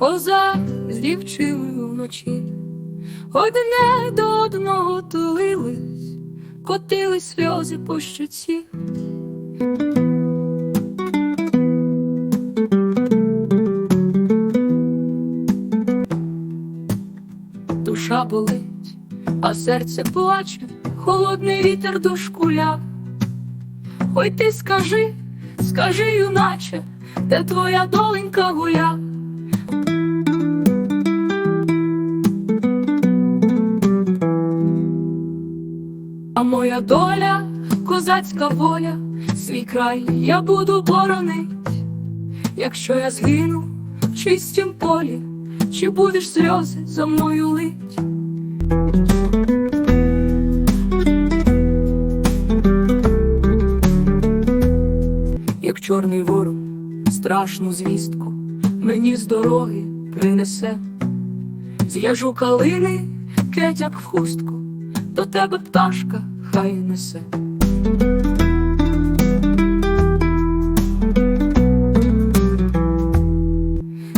коза з дівчиною вночі, одне до одного тулились, котили сльози по щоці. Душа болить, а серце плаче, холодний вітер дошкуля. Ой ти скажи, скажи, юначе, де твоя доленька гуля? А моя доля, козацька воля, свій край я буду боронить. Якщо я згину в чистім полі, чи будеш сльози за мною лить? Як чорний ворог, страшну звістку мені з дороги принесе, з'яжу калини, кетяк в хустку, до тебе пташка хай несе.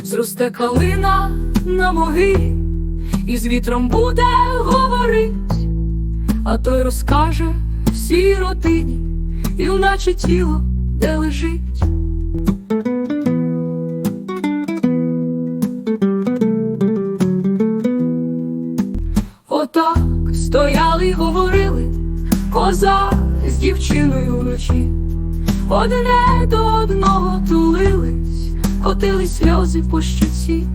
Зросте калина на могилі, і з вітром буде говорить, а той розкаже всій родині, і наче тіло де лежить. Отак стояли й говорили, коза з дівчиною вночі, одне до одного тулились, котили сльози по щоці.